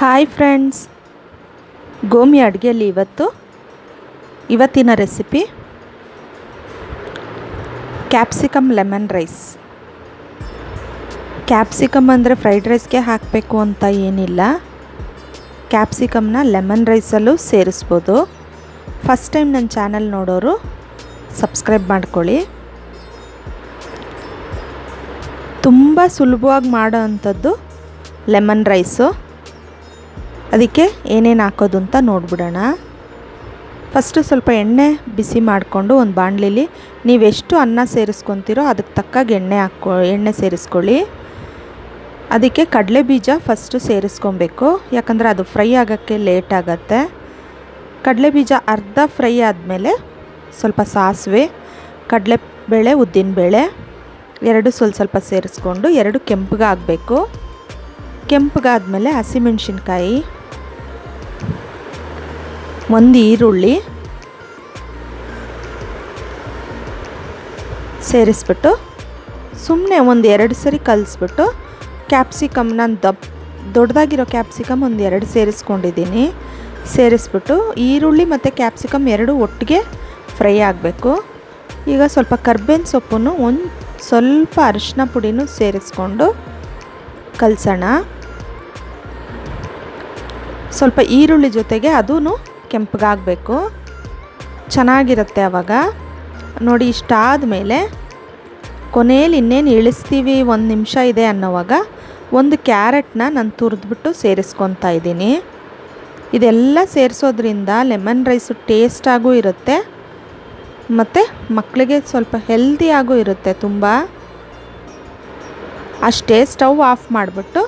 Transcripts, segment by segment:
Hi friends. ಗೋಮಿ ಅಡುಗೆಯಲ್ಲಿ ಇವತ್ತು ಇವತ್ತಿನ recipe capsicum lemon rice. Capsicum ಅಂದರೆ ಫ್ರೈಡ್ ರೈಸ್ಗೆ ಹಾಕಬೇಕು ಅಂತ ಏನಿಲ್ಲ. ಕ್ಯಾಪ್ಸಿಕಮ್ನ ಲೆಮನ್ ರೈಸಲ್ಲೂ ಸೇರಿಸ್ಬೋದು. ಫಸ್ಟ್ ಟೈಮ್ ನನ್ನ ಚಾನಲ್ ನೋಡೋರು ಸಬ್ಸ್ಕ್ರೈಬ್ ಮಾಡ್ಕೊಳ್ಳಿ. ತುಂಬ ಸುಲಭವಾಗಿ ಮಾಡೋ ಅಂಥದ್ದು ಲೆಮನ್ ರೈಸು. ಅದಕ್ಕೆ ಏನೇನು ಹಾಕೋದು ಅಂತ ನೋಡ್ಬಿಡೋಣ. ಫಸ್ಟು ಸ್ವಲ್ಪ ಎಣ್ಣೆ ಬಿಸಿ ಮಾಡಿಕೊಂಡು ಒಂದು ಬಾಣಲಿಲಿ ನೀವೆಷ್ಟು ಅನ್ನ ಸೇರಿಸ್ಕೊತೀರೋ ಅದಕ್ಕೆ ತಕ್ಕಾಗಿ ಎಣ್ಣೆ ಹಾಕ್ಕೊ ಎಣ್ಣೆ ಸೇರಿಸ್ಕೊಳ್ಳಿ. ಅದಕ್ಕೆ ಕಡಲೆ ಬೀಜ ಫಸ್ಟು ಸೇರಿಸ್ಕೊಬೇಕು. ಯಾಕಂದರೆ ಅದು ಫ್ರೈ ಆಗೋಕ್ಕೆ ಲೇಟ್ ಆಗುತ್ತೆ. ಕಡಲೆ ಬೀಜ ಅರ್ಧ ಫ್ರೈ ಆದಮೇಲೆ ಸ್ವಲ್ಪ ಸಾಸಿವೆ ಉದ್ದಿನ ಬೇಳೆ ಎರಡು ಸ್ವಲ್ಪ ಸ್ವಲ್ಪ ಸೇರಿಸ್ಕೊಂಡು ಎರಡು ಕೆಂಪಗಾಗಬೇಕು ಕೆಂಪಗಾದ್ಮೇಲೆ ಹಸಿಮೆಣ್ಸಿನ್ಕಾಯಿ. ಒಂದು ಈರುಳ್ಳಿ ಸೇರಿಸ್ಬಿಟ್ಟು ಸುಮ್ಮನೆ ಒಂದು ಎರಡು ಸರಿ ಕಲಿಸ್ಬಿಟ್ಟು ಕ್ಯಾಪ್ಸಿಕಮ್, ನಾನು ದಪ್ ದೊಡ್ಡದಾಗಿರೋ ಕ್ಯಾಪ್ಸಿಕಮ್ ಒಂದು ಎರಡು ಸೇರಿಸ್ಕೊಂಡಿದ್ದೀನಿ. ಸೇರಿಸ್ಬಿಟ್ಟು ಈರುಳ್ಳಿ ಮತ್ತು ಕ್ಯಾಪ್ಸಿಕಮ್ ಎರಡು ಒಟ್ಟಿಗೆ ಫ್ರೈ ಆಗಬೇಕು. ಈಗ ಸ್ವಲ್ಪ ಕರ್ಬೇವಿನ ಸೊಪ್ಪನ್ನು ಒಂದು ಸ್ವಲ್ಪ ಅರಿಶಿನ ಪುಡಿನೂ ಸೇರಿಸ್ಕೊಂಡು ಕಲಸೋಣ. ಸ್ವಲ್ಪ ಈರುಳ್ಳಿ ಜೊತೆಗೆ ಅದೂ ಕೆಂಪಗಾಗಬೇಕು. ಚೆನ್ನಾಗಿರುತ್ತೆ ಆವಾಗ ನೋಡಿ ಇಷ್ಟಾದ ಮೇಲೆ ಕೊನೆಯಲ್ಲಿ ಇನ್ನೇನು ಇಳಿಸ್ತೀವಿ? ಒಂದು ನಿಮಿಷ ಇದೆ ಅನ್ನೋವಾಗ ಒಂದು ಕ್ಯಾರೆಟ್ನ ನಾನು ತುರಿದ್ಬಿಟ್ಟು ಸೇರಿಸ್ಕೊತಾ ಇದ್ದೀನಿ. ಇದೆಲ್ಲ ಸೇರಿಸೋದ್ರಿಂದ ಲೆಮನ್ ರೈಸು ಟೇಸ್ಟಾಗೂ ಇರುತ್ತೆ. ಮತ್ತು ಮಕ್ಕಳಿಗೆ ಸ್ವಲ್ಪ ಹೆಲ್ದಿಯಾಗೂ ಇರುತ್ತೆ ತುಂಬ. ಅಷ್ಟೇ ಸ್ಟವ್ ಆಫ್ ಮಾಡಿಬಿಟ್ಟು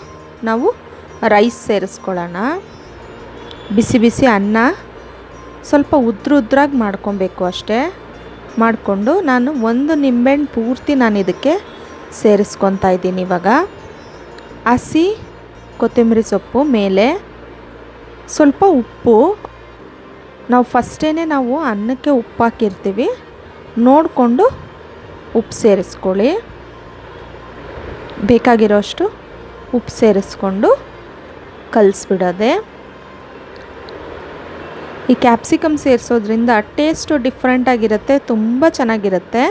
ನಾವು ರೈಸ್ ಸೇರಿಸ್ಕೊಳ್ಳೋಣ. ಬಿಸಿ ಬಿಸಿ ಅನ್ನ ಸ್ವಲ್ಪ ಉದ್ರ ಉದ್ರಾಗಿ ಮಾಡ್ಕೊಬೇಕು ಅಷ್ಟೇ. ಮಾಡಿಕೊಂಡು ನಾನು ಒಂದು ನಿಂಬೆಹಣ್ಣು ಪೂರ್ತಿ ನಾನು ಇದಕ್ಕೆ ಸೇರಿಸ್ಕೊತಾ ಇದ್ದೀನಿ ಇವಾಗ. ಹಸಿ ಕೊತ್ತಂಬರಿ ಸೊಪ್ಪು ಮೇಲೆ ಸ್ವಲ್ಪ ಉಪ್ಪು. ನಾವು ಫಸ್ಟೇ ನಾವು ಅನ್ನಕ್ಕೆ ಉಪ್ಪು ಹಾಕಿರ್ತೀವಿ. ನೋಡಿಕೊಂಡು ಉಪ್ಪು ಸೇರಿಸ್ಕೊಳ್ಳಿ. ಬೇಕಾಗಿರೋಷ್ಟು ಉಪ್ಪು ಸೇರಿಸ್ಕೊಂಡು ಕಲಿಸ್ಬಿಡೋದೆ. ಈ ಕ್ಯಾಪ್ಸಿಕಮ್ ಸೇರಿಸೋದ್ರಿಂದ ಟೇಸ್ಟು ಡಿಫ್ರೆಂಟಾಗಿರುತ್ತೆ ತುಂಬ ಚೆನ್ನಾಗಿರುತ್ತೆ.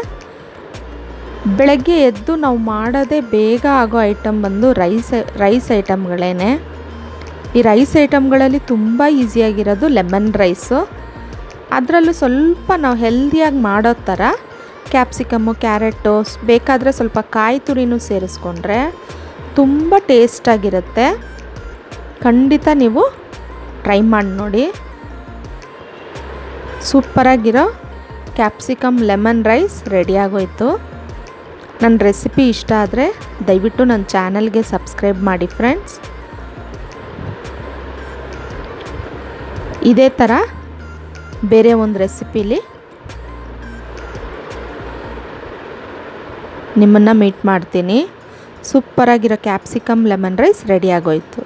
ಬೆಳಗ್ಗೆ ಎದ್ದು ನಾವು ಮಾಡೋದೇ ಬೇಗ ಆಗೋ ಐಟಮ್ ಬಂದು ರೈಸ್ ರೈಸ್ ಐಟಮ್ಗಳೇ ಈ ರೈಸ್ ಐಟಮ್ಗಳಲ್ಲಿ ತುಂಬ ಈಸಿಯಾಗಿರೋದು ಲೆಮನ್ ರೈಸು ಅದರಲ್ಲೂ ಸ್ವಲ್ಪ ನಾವು ಹೆಲ್ದಿಯಾಗಿ ಮಾಡೋ ಥರ ಕ್ಯಾಪ್ಸಿಕಮ್ಮು ಕ್ಯಾರೆಟು ಬೇಕಾದರೆ ಸ್ವಲ್ಪ ಕಾಯಿ ತುರಿನೂ ಸೇರಿಸ್ಕೊಂಡ್ರೆ ತುಂಬ ಟೇಸ್ಟಾಗಿರುತ್ತೆ ಖಂಡಿತ ನೀವು ಟ್ರೈ ಮಾಡಿ ನೋಡಿ. ಸೂಪರಾಗಿರೋ ಕ್ಯಾಪ್ಸಿಕಮ್ ಲೆಮನ್ ರೈಸ್ ರೆಡಿಯಾಗೋಯಿತು. ನನ್ನ ರೆಸಿಪಿ ಇಷ್ಟ ಆದರೆ ದಯವಿಟ್ಟು ನನ್ನ ಚಾನಲ್ಗೆ ಸಬ್ಸ್ಕ್ರೈಬ್ ಮಾಡಿ ಫ್ರೆಂಡ್ಸ್. ಇದೇ ಥರ ಬೇರೆ ಒಂದು ರೆಸಿಪೀಲಿ ನಿಮ್ಮನ್ನು ಮೀಟ್ ಮಾಡ್ತೀನಿ. ಸೂಪರಾಗಿರೋ ಕ್ಯಾಪ್ಸಿಕಮ್ ಲೆಮನ್ ರೈಸ್ ರೆಡಿಯಾಗೋಯಿತು.